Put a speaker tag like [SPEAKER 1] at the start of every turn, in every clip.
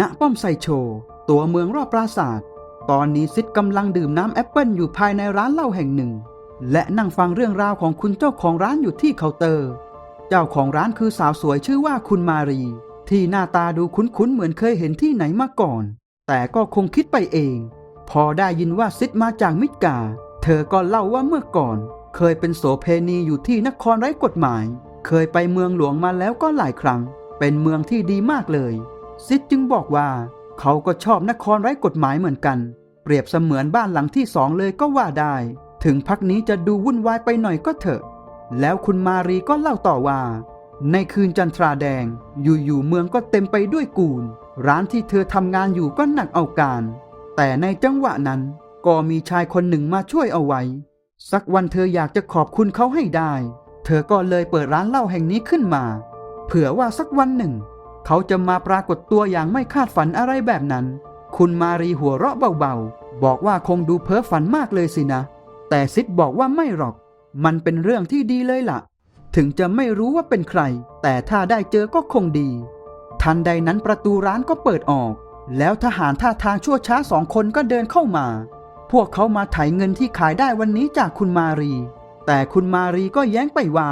[SPEAKER 1] ณป้อมไซโช ตัวเมืองรอบปราสาทตอนนี้ซิดกำลังดื่มน้ำแอปเปิลอยู่ภายในร้านเหล้าแห่งหนึ่ง และนั่งฟังเรื่องราวของคุณเจ้าของร้านอยู่ที่เคาน์เตอร์ เจ้าของร้านคือสาวสวยชื่อว่าคุณมารี ที่หน้าตาดูคุ้นๆเหมือนเคยเห็นที่ไหนมาก่อน แต่ก็คงคิดไปเอง พอได้ยินว่าซิดมาจากมิดกา เธอก็เล่าว่าเมื่อก่อน เคยเป็นโสเพณีอยู่ที่นครไร้กฎหมาย เคยไปเมืองหลวงมาแล้วก็หลายครั้ง เป็นเมืองที่ดีมากเลย ซิดจึงบอกว่า เขาก็ชอบนครไร้กฎหมายเหมือนกัน เปรียบเสมือนบ้านหลังที่สองเลยก็ว่าได้ ถึงพักนี้จะดูวุ่นวายไปหน่อยก็เถอะ แล้วคุณมารีก็เล่าต่อว่า ในคืนจันทราแดง อยู่ๆเมืองก็เต็มไปด้วยกูลร้านที่เธอทำงานอยู่ก็หนักเอาการ แต่ในจังหวะนั้นก็มีชายคนหนึ่งมาช่วยเอาไว้ สักวันเธออยากจะขอบคุณเขาให้ได้ เธอก็เลยเปิดร้านเหล้าแห่งนี้ขึ้นมา เผื่อว่าสักวันหนึ่ง เขาจะมาปรากฏตัวอย่างไม่คาดฝันอะไรแบบนั้น คุณมารีหัวเราะเบาๆ บอกว่าคงดูเพ้อฝันมากเลยสินะ แต่ซิดบอกว่าไม่หรอก มันเป็นเรื่องที่ดีเลยล่ะ ถึงจะไม่รู้ว่าเป็นใคร แต่ถ้าได้เจอก็คงดี ทันใดนั้นประตูร้านก็เปิดออก แล้วทหารท่าทางชั่วช้าสองคนก็เดินเข้ามา พวกเขามาไถเงินที่ขายได้วันนี้จากคุณมารี แต่คุณมารีก็แย้งไปว่า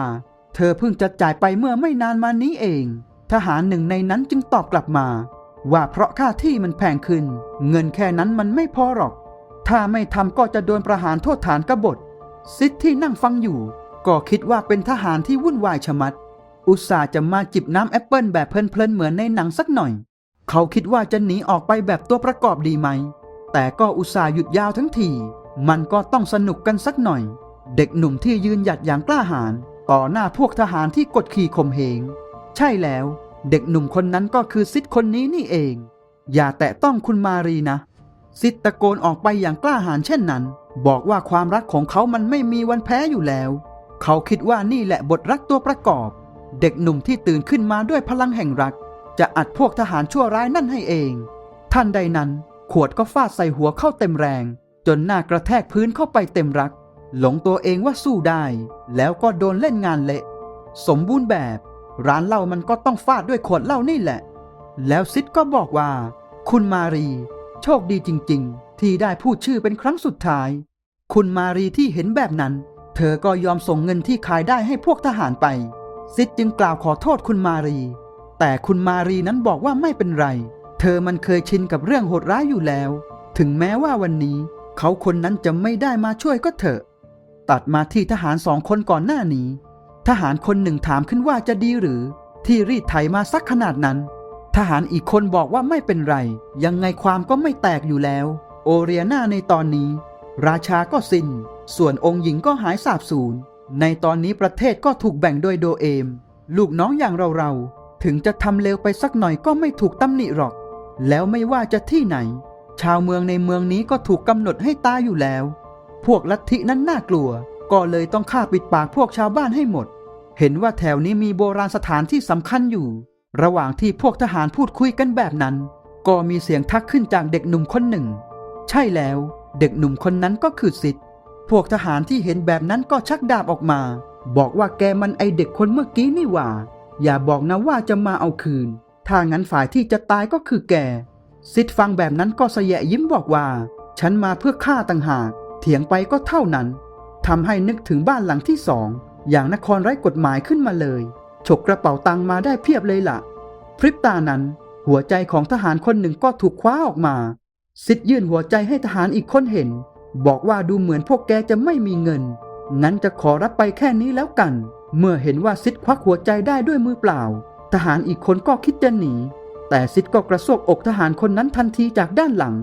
[SPEAKER 1] เธอเพิ่งจะจ่ายไปเมื่อไม่นานมานี้เอง ทหารหนึ่งในนั้นจึงตอบกลับมา ว่าเพราะค่าที่มันแพงขึ้น เงินแค่นั้นมันไม่พอหรอก ถ้าไม่ทำก็จะโดนประหารโทษฐานกบฏซิดที่นั่งฟังอยู่ ก็คิดว่าเป็นทหารที่วุ่นวายชะมัด อุตส่าห์จะมาจิบน้ำแอปเปิลแบบเพลินๆเหมือนในหนังสักหน่อย เขาคิดว่าจะหนีออกไปแบบตัวประกอบดีไหม แต่ก็อุตส่าห์หยุดยาวทั้งที มันก็ต้องสนุกกันสักหน่อย เด็กหนุ่มที่ยืนหยัดอย่างกล้าหาญต่อหน้าพวกทหารที่กดขี่ข่มเหง ใช่แล้ว เด็กหนุ่มคนนั้นก็คือซิดคนนี้นี่เอง อย่าแตะต้องคุณมารีนะ ซิดตะโกนออกไปอย่างกล้าหาญเช่นนั้น บอกว่าความรักของเขามันไม่มีวันแพ้อยู่แล้ว เขาคิดว่านี่แหละบทรักตัวประกอบ เด็กหนุ่มที่ตื่นขึ้นมาด้วยพลังแห่งรัก จะอัดพวกทหารชั่วร้ายนั่นให้เอง ท่านใดนั้น ขวดก็ฟาดใส่หัวเข้าเต็มแรง จนหน้ากระแทกพื้นเข้าไปเต็มรัก หลงตัวเองว่าสู้ได้ แล้วก็โดนเล่นงานเละ สมบูรณ์แบบ ร้านเหล้ามันก็ต้องฟาดด้วยขวดเหล้านี่แหละ แล้วซิดก็บอกว่า คุณมารี โชคดีจริง ๆ ที่ได้พูดชื่อเป็นครั้งสุดท้าย คุณมารีที่เห็นแบบนั้น เธอก็ยอมส่งเงินที่ขายได้ให้พวกทหารไป ซิดจึงกล่าวขอโทษคุณมารี แต่คุณมารีนั้นบอกว่าไม่เป็นไร เธอมันเคยชินกับเรื่องโหดร้ายอยู่แล้ว ถึงแม้ว่าวันนี้ เขาคนนั้นจะไม่ได้มาช่วยก็เถอะ ตัดมาที่ทหารสองคนก่อนหน้านี้ ทหารคนหนึ่งถามขึ้นว่าจะดีหรือ ที่รีดไถมาสักขนาดนั้น ทหารอีกคนบอกว่าไม่เป็นไร ยังไงความก็ไม่แตกอยู่แล้ว โอเรียนาในตอนนี้ ราชาก็สิน้น ส่วนองค์หญิงก็หายสาบสูญในตอนนี้ประเทศก็ถูกแบ่งโดยโดเอม ลูกน้องอย่างเราเราๆถึงจะทำเลวไปสักหน่อยก็ไม่ถูกตำหนิหรอก แล้วไม่ว่าจะที่ไหน ชาวเมืองในเมืองนี้ก็ถูกกำหนดให้ตายอยู่แล้ว พวกลัทธินั้นน่ากลัว ก็เลยต้องฆ่าปิดปากพวกชาวบ้านให้หมด เห็นว่าแถวนี้มีโบราณสถานที่สำคัญอยู่ ระหว่างที่พวกทหารพูดคุยกันแบบนั้น ก็มีเสียงทักขึ้นจากเด็กหนุ่มคนหนึ่ง ใช่แล้ว เด็กหนุ่มคนนั้นก็คือสิทธิ์พวกทหารที่เห็นแบบนั้นก็ชักดาบออกมา บอกว่าแกมันไอเด็กคนเมื่อกี้นี่หว่า อย่าบอกนะว่าจะมาเอาคืน ถ้างั้นฝ่ายที่จะตายก็คือแกซิดฟังแบบนั้นก็เสยะยิ้มบอกว่า ฉันมาเพื่อฆ่าต่างหาก เถียงไปก็เท่านั้นทำให้นึกถึงบ้านหลังที่สอง อย่างนครไร้กฎหมายขึ้นมาเลย ฉกกระเป๋าตังมาได้เพียบเลยล่ะ พริบตานั้น หัวใจของทหารคนหนึ่งก็ถูกคว้าออกมา ซิดยื่นหัวใจให้ทหารอีกคนเห็น บอกว่าดูเหมือนพวกแกจะไม่มีเงิน งั้นจะขอรับไปแค่นี้แล้วกัน เมื่อเห็นว่าซิดควักหัวใจได้ด้วยมือเปล่า ทหารอีกคนก็คิดจะหนี แต่ซิดก็กระซวกอกทหารคนนั้นทันทีจากด้านหลัง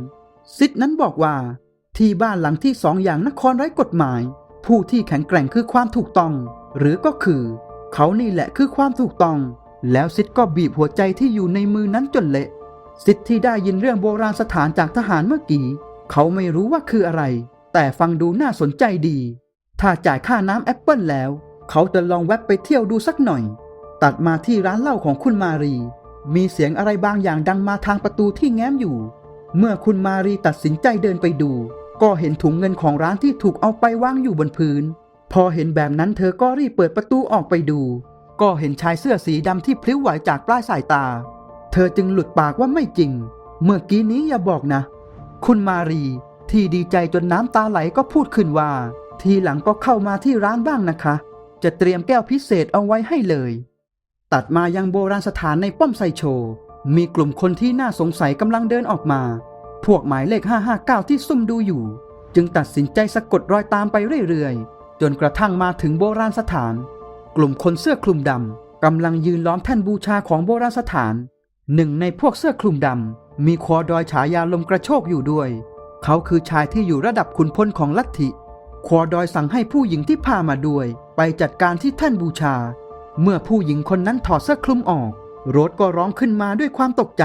[SPEAKER 1] ซิดนั้นบอกว่า ที่บ้านหลังที่สองอย่างนครไร้กฎหมาย ผู้ที่แข็งแกร่งคือความถูกต้อง หรือก็คือ เขานี่แหละคือความถูกต้อง แล้วซิดก็บีบหัวใจที่อยู่ในมือนั้นจนเละซิดที่ได้ยินเรื่องโบราณสถานจากทหารเมื่อกี้เขาไม่รู้ว่าคืออะไร แต่ฟังดูน่าสนใจดี ถ้าจ่ายค่าน้ำแอปเปิลแล้ว เขาจะลองแวะไปเที่ยวดูสักหน่อย ตัดมาที่ร้านเหล้าของคุณมารี มีเสียงอะไรบางอย่างดังมาทางประตูที่แง้มอยู่ เมื่อคุณมารีตัดสินใจเดินไปดู ก็เห็นถุงเงินของร้านที่ถูกเอาไปวางอยู่บนพื้น พอเห็นแบบนั้นเธอก็รีบเปิดประตูออกไปดู ก็เห็นชายเสื้อสีดำที่พลิ้วไหวจากปลายสายตา เธอจึงหลุดปากว่าไม่จริง เมื่อกี้นี้อย่าบอกนะ คุณมารี ที่ดีใจจนน้ำตาไหลก็พูดขึ้นว่า ทีหลังก็เข้ามาที่ร้านบ้างนะคะ จะเตรียมแก้วพิเศษเอาไว้ให้เลย ตัดมายังโบราณสถานในป้อมไซโช มีกลุ่มคนที่น่าสงสัยกำลังเดินออกมา พวกหมายเลข 559 ที่ซุ่มดูอยู่ จึงตัดสินใจสะกดรอยตามไปเรื่อยๆ จนกระทั่งมาถึงโบราณสถาน กลุ่มคนเสื้อคลุมดำกำลังยืนล้อมแท่นบูชาของโบราณสถาน หนึ่งในพวกเสื้อคลุมดำมีคอดอยฉายาลมกระโชกอยู่ด้วย เขาคือชายที่อยู่ระดับขุนพลของลัทธิคอดอยสั่งให้ผู้หญิงที่พามาด้วย ไปจัดการที่แท่นบูชา เมื่อผู้หญิงคนนั้นถอดเสื้อคลุมออก โรสก็ร้องขึ้นมาด้วยความตกใจ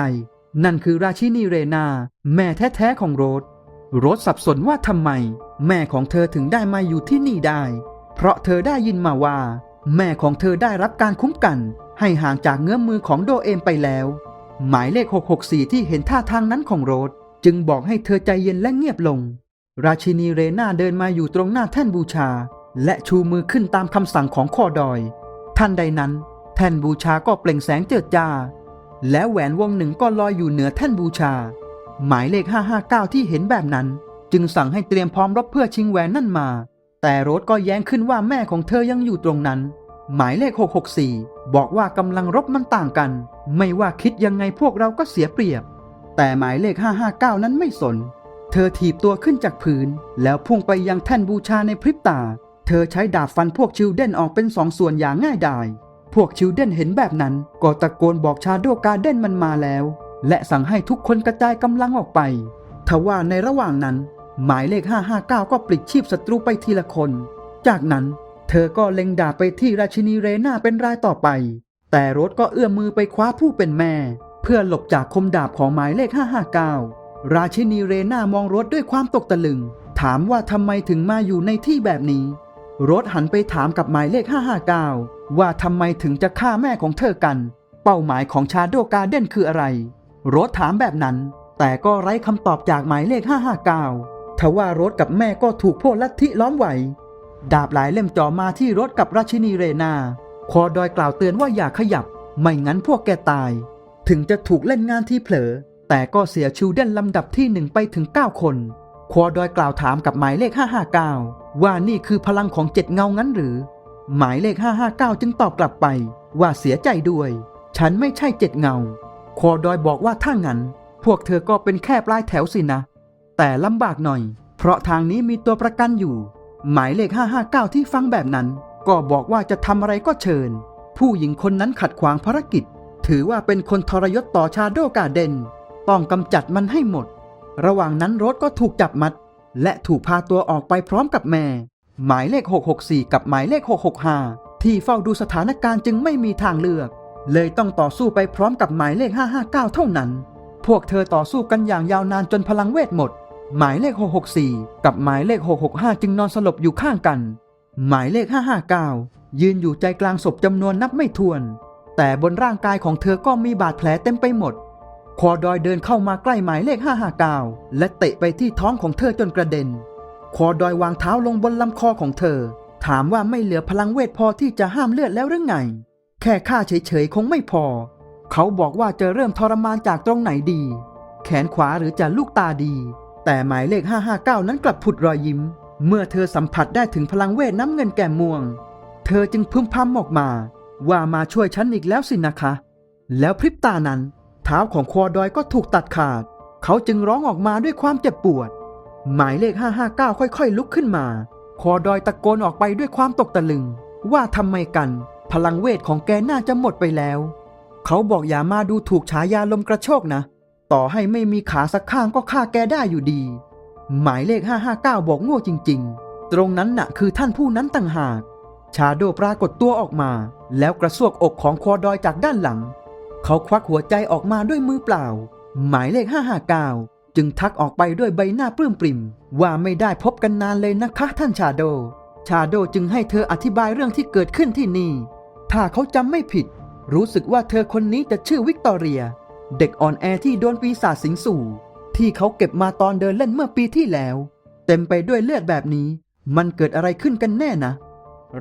[SPEAKER 1] นั่นคือราชินีเรนา แม่แท้ๆของโรส โรสสับสนว่าทำไม แม่ของเธอถึงได้มาอยู่ที่นี่ได้ เพราะเธอได้ยินมาว่า แม่ของเธอได้รับการคุ้มกัน ให้ห่างจากเงื้อมมือของโดเอมไปแล้ว หมายเลข 664 ที่เห็นท่าทางนั้นของโรส จึงบอกให้เธอใจเย็นและเงียบลง ราชินีเรนาเดินมาอยู่ตรงหน้าแท่นบูชา และชูมือขึ้นตามคำสั่งของคอดอย ท่านใดนั้น แท่นบูชาก็เปล่งแสงเจิดจ้า และแหวนวงหนึ่งก็ลอยอยู่เหนือแท่นบูชา หมายเลข 559 ที่เห็นแบบนั้น จึงสั่งให้เตรียมพร้อมรบเพื่อชิงแหวนนั่นมา แต่โรสก็แย้งขึ้นว่าแม่ของเธอยังอยู่ตรงนั้น หมายเลข 664 บอกว่ากำลังรบมันต่างกัน ไม่ว่าคิดยังไงพวกเราก็เสียเปรียบ แต่หมายเลข 559 นั้นไม่สน เธอถีบตัวขึ้นจากพื้น แล้วพุ่งไปยังแท่นบูชาในพริบตา เธอใช้ดาบฟันพวกชิลเดนออกเป็นสองส่วนอย่างง่ายดาย พวกชิลเดนเห็นแบบนั้น ก็ตะโกนบอกชาโดการ์เดนมันมาแล้ว และสั่งให้ทุกคนกระจายกำลังออกไปทว่าในระหว่างนั้น หมายเลข 559 ก็ปลิดชีพศัตรูไปทีละคน จากนั้น เธอก็เล็งดาบไปที่ราชินีเรนาเป็นรายต่อไป แต่โรสก็เอื้อมมือไปคว้าผู้เป็นแม่ เพื่อหลบจากคมดาบของหมายเลข 559 ราชินีเรนามองรสด้วยความตกตะลึง ถามว่าทำไมถึงมาอยู่ในที่แบบนี้ โรสหันไปถามกับหมายเลข 559 ว่าทำไมถึงจะฆ่าแม่ของเธอกัน เป้าหมายของชาโดการเดนคืออะไร โรสถามแบบนั้น แต่ก็ไร้คำตอบจากหมายเลข 559ทว่าโรสกับแม่ก็ถูกพวกลัทธิล้อมไว้ดาบหลายเล่มจ่อมาที่รถกับราชินีเรนา คอดอยกล่าวเตือนว่าอย่าขยับ ไม่งั้นพวกแกตาย ถึงจะถูกเล่นงานที่เผลอ แต่ก็เสียชิวเดนลำดับที่หนึ่งไปถึง 9 คนควอดอยกล่าวถามกับหมายเลข 559 ว่านี่คือพลังของเจ็ดเงางั้นหรือ หมายเลข 559 จึงตอบกลับไป ว่าเสียใจด้วย ฉันไม่ใช่เจ็ดเงา คอดอยบอกว่าถ้างั้น พวกเธอก็เป็นแค่ปลายแถวสินะ แต่ลำบากหน่อย เพราะทางนี้มีตัวประกันอยู่ หมายเลข 559 ที่ฟังแบบนั้น ก็บอกว่าจะทำอะไรก็เชิญ ผู้หญิงคนนั้นขัดขวางภารกิจ ถือว่าเป็นคนทรยศต่อชาโดกาเดน ต้องกำจัดมันให้หมด ระหว่างนั้นรสก็ถูกจับมัด และถูกพาตัวออกไปพร้อมกับแม่ หมายเลข 664 กับหมายเลข 665 ที่เฝ้าดูสถานการณ์จึงไม่มีทางเลือก เลยต้องต่อสู้ไปพร้อมกับหมายเลข 559 เท่านั้น พวกเธอต่อสู้กันอย่างยาวนานจนพลังเวทหมด หมายเลข 664 กับหมายเลข 665 จึงนอนสลบอยู่ข้างกัน หมายเลข 559 ยืนอยู่ใจกลางศพจำนวนนับไม่ถ้วน แต่บนร่างกายของเธอก็มีบาดแผลเต็มไปหมด คอดอยเดินเข้ามาใกล้หมายเลข 559 และเตะไปที่ท้องของเธอจนกระเด็น คอดอยวางเท้าลงบนลำคอของเธอ ถามว่าไม่เหลือพลังเวทพอที่จะห้ามเลือดแล้วหรือไง แค่ฆ่าเฉยๆ คงไม่พอ เขาบอกว่าจะเริ่มทรมานจากตรงไหนดี แขนขวาหรือจะลูกตาดี แต่หมายเลข 559 นั้นกลับผุดรอยยิ้ม เมื่อเธอสัมผัสได้ถึงพลังเวทน้ำเงินแก่ม่วง เธอจึงพึมพำออกมา ว่ามาช่วยฉันอีกแล้วสินะคะ แล้วพริบตานั้น เท้าของคอดอยก็ถูกตัดขาด เขาจึงร้องออกมาด้วยความเจ็บปวด หมายเลข 559 ค่อยๆ ลุกขึ้นมา คอดอยตะโกนออกไปด้วยความตกตะลึง ว่าทำไมกัน พลังเวทของแกน่าจะหมดไปแล้ว เขาบอกอย่ามาดูถูกฉายาลมกระโชกนะ ต่อให้ไม่มีขาสักข้างก็ฆ่าแกได้อยู่ดี หมายเลข 559 บอกโง่จริง ๆ ตรงนั้นน่ะคือท่านผู้นั้นต่างหาก ชาโดปรากฏตัวออกมา แล้วกระซวกอกของคอดอยจากด้านหลัง เขาควักหัวใจออกมาด้วยมือเปล่า หมายเลข 559 จึงทักออกไปด้วยใบหน้าปลื้มปริ่ม ว่าไม่ได้พบกันนานเลยนะคะท่านชาโด ชาโดจึงให้เธออธิบายเรื่องที่เกิดขึ้นที่นี่ ถ้าเขาจำไม่ผิด รู้สึกว่าเธอคนนี้จะชื่อวิกตอเรีย เด็กอ่อนแอที่โดนปีศาจสิงสู่ ที่เขาเก็บมาตอนเดินเล่นเมื่อปีที่แล้ว เต็มไปด้วยเลือดแบบนี้ มันเกิดอะไรขึ้นกันแน่นะ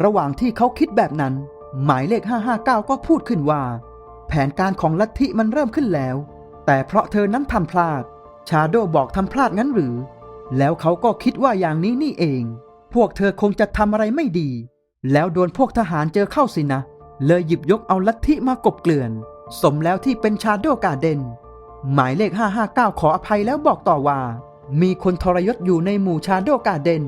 [SPEAKER 1] ระหว่างที่เขาคิดแบบนั้น หมายเลข 559 ก็พูดขึ้นว่า แผนการของลัทธิมันเริ่มขึ้นแล้ว แต่เพราะเธอนั้นทำพลาด ชาโดบอกทำพลาดงั้นหรือ แล้วเขาก็คิดว่าอย่างนี้นี่เอง พวกเธอคงจะทำอะไรไม่ดี แล้วโดนพวกทหารเจอเข้าสินะ เลยหยิบยกเอาลัทธิมากบเกลื่อน สมแล้วที่เป็นชาโดกาเดน หมายเลข 559 ขออภัยแล้วบอกต่อว่า มีคนทรยศอยู่ในหมู่ชาโดกาเดน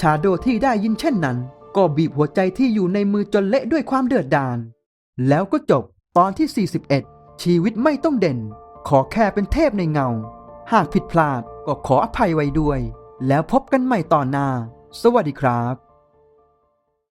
[SPEAKER 1] ชาโดที่ได้ยินเช่นนั้น ก็บีบหัวใจที่อยู่ในมือจนเละด้วยความเดือดดาลแล้วก็จบ ตอนที่ 41 ชีวิตไม่ต้องเด่น ขอแค่เป็นเทพในเงา หากผิดพลาดก็ขออภัยไว้ด้วย แล้วพบกันใหม่ตอนหน้า สวัสดีครับ